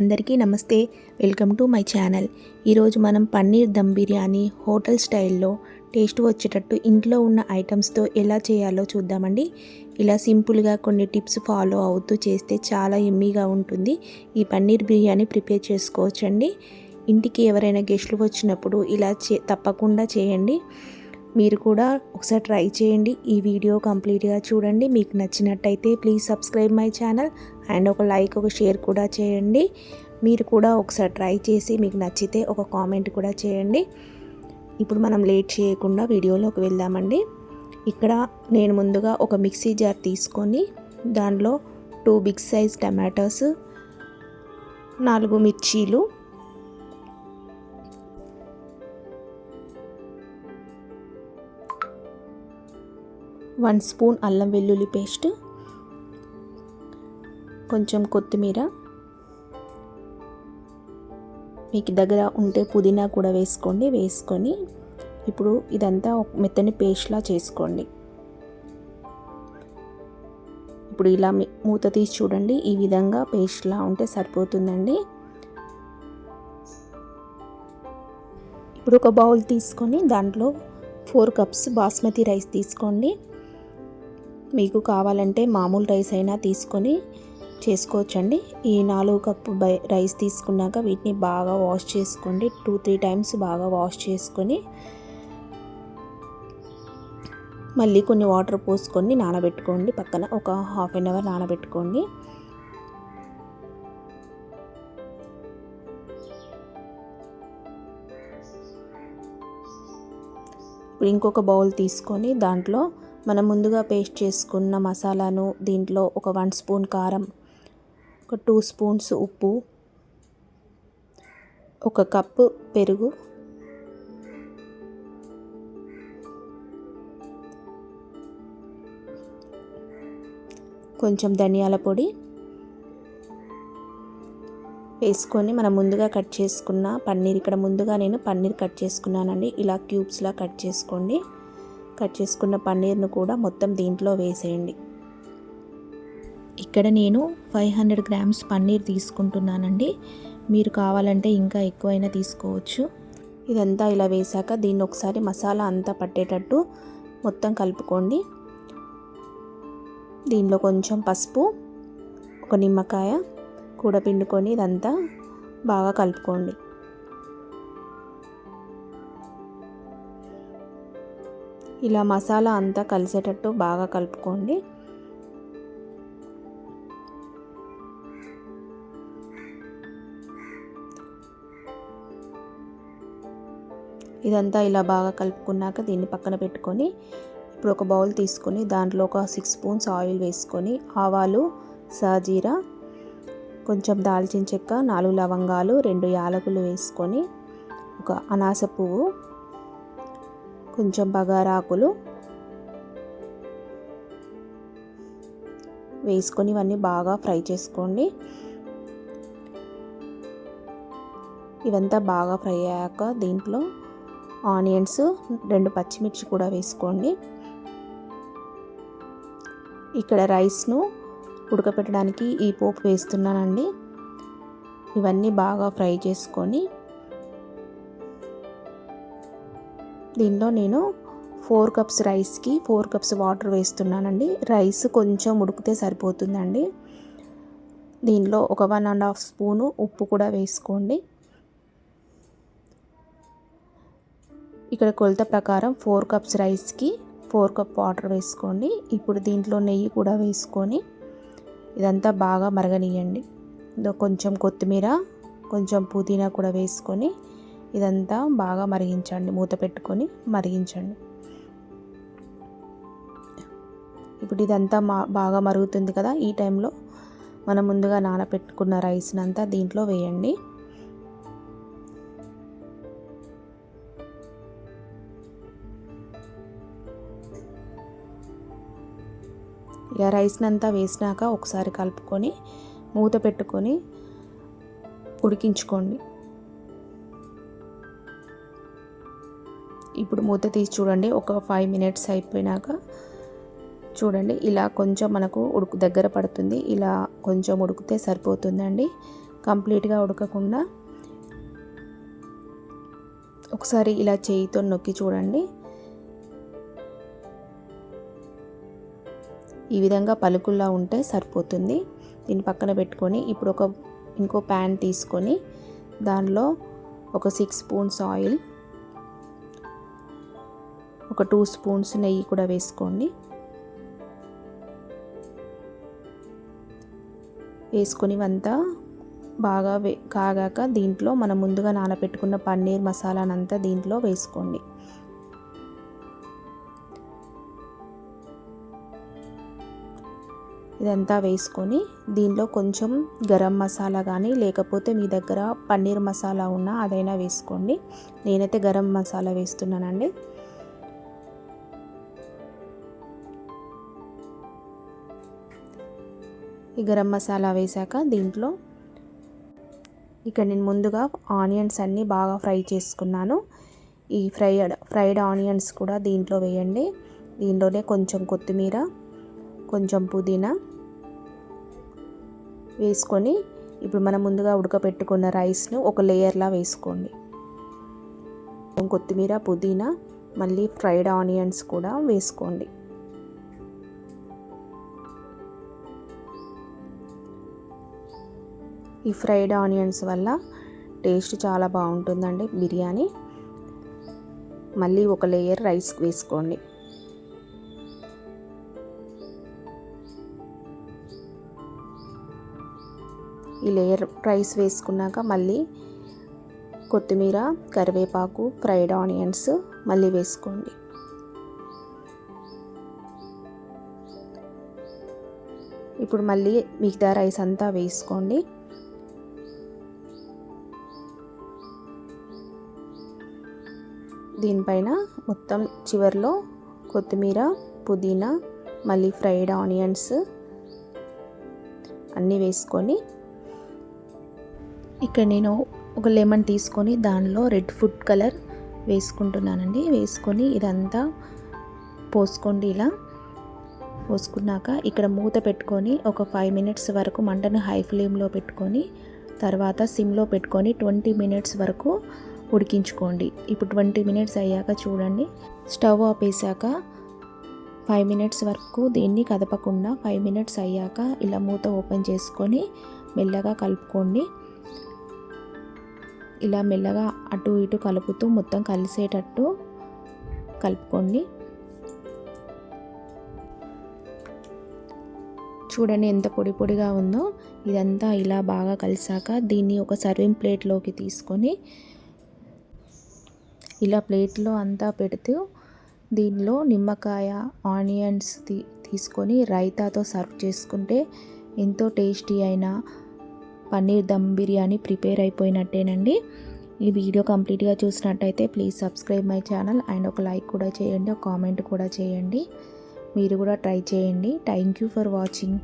అందరికీ నమస్తే. Welcome to my channel. ఈరోజు మనం పన్నీర్ దమ్ బిర్యానీ హోటల్ స్టైల్లో టేస్ట్ వచ్చేటట్టు ఇంట్లో ఉన్న ఐటమ్స్తో ఎలా చేయాలో చూద్దామండి. ఇలా సింపుల్గా కొన్ని టిప్స్ ఫాలో అవుతూ చేస్తే చాలా ఎమ్మీగా ఉంటుంది. ఈ పన్నీర్ బిర్యానీ ప్రిపేర్ చేసుకోవచ్చండి. ఇంటికి ఎవరైనా గెస్ట్లు వచ్చినప్పుడు ఇలా చే తప్పకుండా చేయండి. మీరు కూడా ఒకసారి ట్రై చేయండి. ఈ వీడియో కంప్లీట్గా చూడండి. మీకు నచ్చినట్టయితే please subscribe my channel. And ఒక లైక్ ఒక షేర్ కూడా చేయండి. మీరు కూడా ఒకసారి ట్రై చేసి మీకు నచ్చితే ఒక కామెంట్ కూడా చేయండి. ఇప్పుడు మనం లేట్ చేయకుండా వీడియోలోకి వెళ్దామండి. ఇక్కడ నేను ముందుగా ఒక మిక్సీ జార్ తీసుకొని దానిలో టూ బిగ్ సైజ్ టమాటోస్ నాలుగు మిర్చీలు వన్ స్పూన్ అల్లం వెల్లుల్లి పేస్ట్ కొంచెం కొత్తిమీర. మీకు దగ్గర ఉంటే పుదీనా కూడా వేసుకోండి. వేసుకొని ఇప్పుడు ఇదంతా మెత్తని పేస్ట్లా చేసుకోండి. ఇప్పుడు ఇలా మూత తీసి చూడండి. ఈ విధంగా పేస్ట్లా ఉంటే సరిపోతుందండి. ఇప్పుడు ఒక బౌల్ తీసుకొని దాంట్లో ఫోర్ కప్స్ బాస్మతి రైస్ తీసుకోండి. మీకు కావాలంటే మామూలు రైస్ అయినా తీసుకొని చేసుకోవచ్చండి. ఈ నాలుగు కప్పు బై రైస్ తీసుకున్నాక వీటిని బాగా వాష్ చేసుకోండి. టూ త్రీ టైమ్స్ బాగా వాష్ చేసుకొని మళ్ళీ కొన్ని వాటర్ పోసుకొని నానబెట్టుకోండి. పక్కన ఒక హాఫ్ అన్ అవర్ నానబెట్టుకోండి. ఇప్పుడు ఇంకొక బౌల్ తీసుకొని దాంట్లో మనం ముందుగా పేస్ట్ చేసుకున్న మసాలాను దీంట్లో ఒక వన్ స్పూన్ కారం ఒక టూ స్పూన్స్ ఉప్పు ఒక కప్పు పెరుగు కొంచెం ధనియాల పొడి వేసుకొని మనం ముందుగా కట్ చేసుకున్న పన్నీర్ ఇక్కడ ముందుగా నేను పన్నీర్ కట్ చేసుకున్నానండి. ఇలా క్యూబ్స్లా కట్ చేసుకోండి. కట్ చేసుకున్న పన్నీర్ను కూడా మొత్తం దీంట్లో వేసేయండి. ఇక్కడ నేను ఫైవ్ హండ్రెడ్ గ్రామ్స్ పన్నీర్ తీసుకుంటున్నానండి. మీరు కావాలంటే ఇంకా ఎక్కువైనా తీసుకోవచ్చు. ఇదంతా ఇలా వేసాక దీన్ని ఒకసారి మసాలా అంతా పట్టేటట్టు మొత్తం కలుపుకోండి. దీనిలో కొంచెం పసుపు ఒక నిమ్మకాయ కూడా పిండుకొని ఇదంతా బాగా కలుపుకోండి. ఇలా మసాలా అంతా కలిసేటట్టు బాగా కలుపుకోండి. ఇదంతా ఇలా బాగా కలుపుకున్నాక దీన్ని పక్కన పెట్టుకొని ఇప్పుడు ఒక బౌల్ తీసుకొని దాంట్లో ఒక సిక్స్ స్పూన్స్ ఆయిల్ వేసుకొని ఆవాలు సాజీరా కొంచెం దాల్చిన చెక్క నాలుగు లవంగాలు రెండు యాలకులు వేసుకొని ఒక అనాస పువ్వు కొంచెం బగారాకులు వేసుకొని ఇవన్నీ బాగా ఫ్రై చేసుకోండి. ఇవంతా బాగా ఫ్రై అయ్యాక దీంట్లో ఆనియన్స్ రెండు పచ్చిమిర్చి కూడా వేసుకోండి. ఇక్కడ రైస్ను ఉడకపెట్టడానికి ఈ పోపు వేస్తున్నానండి. ఇవన్నీ బాగా ఫ్రై చేసుకొని దీనిలో నేను ఫోర్ కప్స్ రైస్కి ఫోర్ కప్స్ వాటర్ వేస్తున్నానండి. రైస్ కొంచెం ఉడికితే సరిపోతుందండి. దీనిలో ఒక వన్ అండ్ హాఫ్ స్పూను ఉప్పు కూడా వేసుకోండి. ఇక్కడ కొలత ప్రకారం ఫోర్ కప్స్ రైస్కి ఫోర్ కప్ వాటర్ వేసుకోండి. ఇప్పుడు దీంట్లో నెయ్యి కూడా వేసుకొని ఇదంతా బాగా మరగనియండి. కొంచెం కొత్తిమీర కొంచెం పుదీనా కూడా వేసుకొని ఇదంతా బాగా మరిగించండి. మూత పెట్టుకొని మరిగించండి. ఇప్పుడు ఇదంతా మా బాగా మరుగుతుంది కదా. ఈ టైంలో మనం ముందుగా నానబెట్టుకున్న రైస్ని అంతా దీంట్లో వేయండి. ఇక రైస్ని అంతా వేసినాక ఒకసారి కలుపుకొని మూత పెట్టుకొని ఉడికించుకోండి. ఇప్పుడు మూత తీసి చూడండి ఒక ఫైవ్ మినిట్స్ అయిపోయినాక చూడండి ఇలా కొంచెం మనకు ఉడుకు దగ్గర పడుతుంది ఇలా కొంచెం ఉడికితే సరిపోతుందండి. కంప్లీట్గా ఉడకకుండా ఒకసారి ఇలా చేయితో నొక్కి చూడండి ఈ విధంగా పలుకుల్లా ఉంటే సరిపోతుంది. దీన్ని పక్కన పెట్టుకొని ఇప్పుడు ఒక ఇంకో ప్యాన్ తీసుకొని దానిలో ఒక సిక్స్ స్పూన్స్ ఆయిల్ ఒక టూ స్పూన్స్ నెయ్యి కూడా వేసుకోండి. వేసుకొని ఇవంతా బాగా వే కాగాక దీంట్లో మనం ముందుగా నానబెట్టుకున్న పన్నీర్ మసాలానంతా దీంట్లో వేసుకోండి. ఇదంతా వేసుకొని దీనిలో కొంచెం గరం మసాలా కానీ లేకపోతే మీ దగ్గర పన్నీర్ మసాలా ఉన్నా అదైనా వేసుకోండి. నేనైతే గరం మసాలా వేస్తున్నానండి. ఈ గరం మసాలా వేసాక దీంట్లో ఇక్కడ నేను ముందుగా ఆనియన్స్ అన్నీ బాగా ఫ్రై చేసుకున్నాను. ఈ ఫ్రైడ్ ఫ్రైడ్ ఆనియన్స్ కూడా దీంట్లో వేయండి. దీంట్లోనే కొంచెం కొత్తిమీర కొంచెం పుదీనా వేసుకొని ఇప్పుడు మనం ముందుగా ఉడకపెట్టుకున్న రైస్ను ఒక లేయర్లా వేసుకోండి. కొత్తిమీర పుదీనా మళ్ళీ ఫ్రైడ్ ఆనియన్స్ కూడా వేసుకోండి. ఈ ఫ్రైడ్ ఆనియన్స్ వల్ల టేస్ట్ చాలా బాగుంటుందండి బిర్యానీ. మళ్ళీ ఒక లేయర్ రైస్ వేసుకోండి. ఈ లేయర్ రైస్ వేసుకున్నాక మళ్ళీ కొత్తిమీర కరివేపాకు ఫ్రైడ్ ఆనియన్స్ మళ్ళీ వేసుకోండి. ఇప్పుడు మళ్ళీ మిగతా రైస్ అంతా వేసుకోండి. దీనిపైన మొత్తం చివరిలో కొత్తిమీర పుదీనా మళ్ళీ ఫ్రైడ్ ఆనియన్స్ అన్నీ వేసుకొని ఇక్కడ నేను ఒక లెమన్ తీసుకొని దానిలో రెడ్ ఫుడ్ కలర్ వేసుకుంటున్నానండి. వేసుకొని ఇదంతా పోసుకోండి ఇలా. పోసుకున్నాక ఇక్కడ మూత పెట్టుకొని ఒక ఫైవ్ మినిట్స్ వరకు మంటను హై ఫ్లేమ్లో పెట్టుకొని తర్వాత సిమ్లో పెట్టుకొని ట్వంటీ మినిట్స్ వరకు ఉడికించుకోండి. ఇప్పుడు ట్వంటీ మినిట్స్ అయ్యాక చూడండి. స్టవ్ ఆపేసాక ఫైవ్ మినిట్స్ వరకు దీన్ని కదపకుండా ఫైవ్ మినిట్స్ అయ్యాక ఇలా మూత ఓపెన్ చేసుకొని మెల్లగా కలుపుకోండి. ఇలా మెల్లగా అటు ఇటు కలుపుతూ మొత్తం కలిసేటట్టు కలుపుకోండి. చూడండి ఎంత పొడి పొడిగా ఉందో. ఇదంతా ఇలా బాగా కలిసాక దీన్ని ఒక సర్వింగ్ ప్లేట్లోకి తీసుకొని ఇలా ప్లేట్లో అంతా పెడుతూ దీనిలో నిమ్మకాయ ఆనియన్స్ తీ తీసుకొని రైతాతో సర్వ్ చేసుకుంటే ఎంతో టేస్టీ అయిన పన్నీర్ దమ్ బిర్యానీ ప్రిపేర్ అయిపోయినట్టేనండి. ఈ వీడియో కంప్లీట్గా చూసినట్టయితే please subscribe my channel and ఒక లైక్ కూడా చేయండి ఒక కామెంట్ కూడా చేయండి. మీరు కూడా ట్రై చేయండి. Thank you for watching.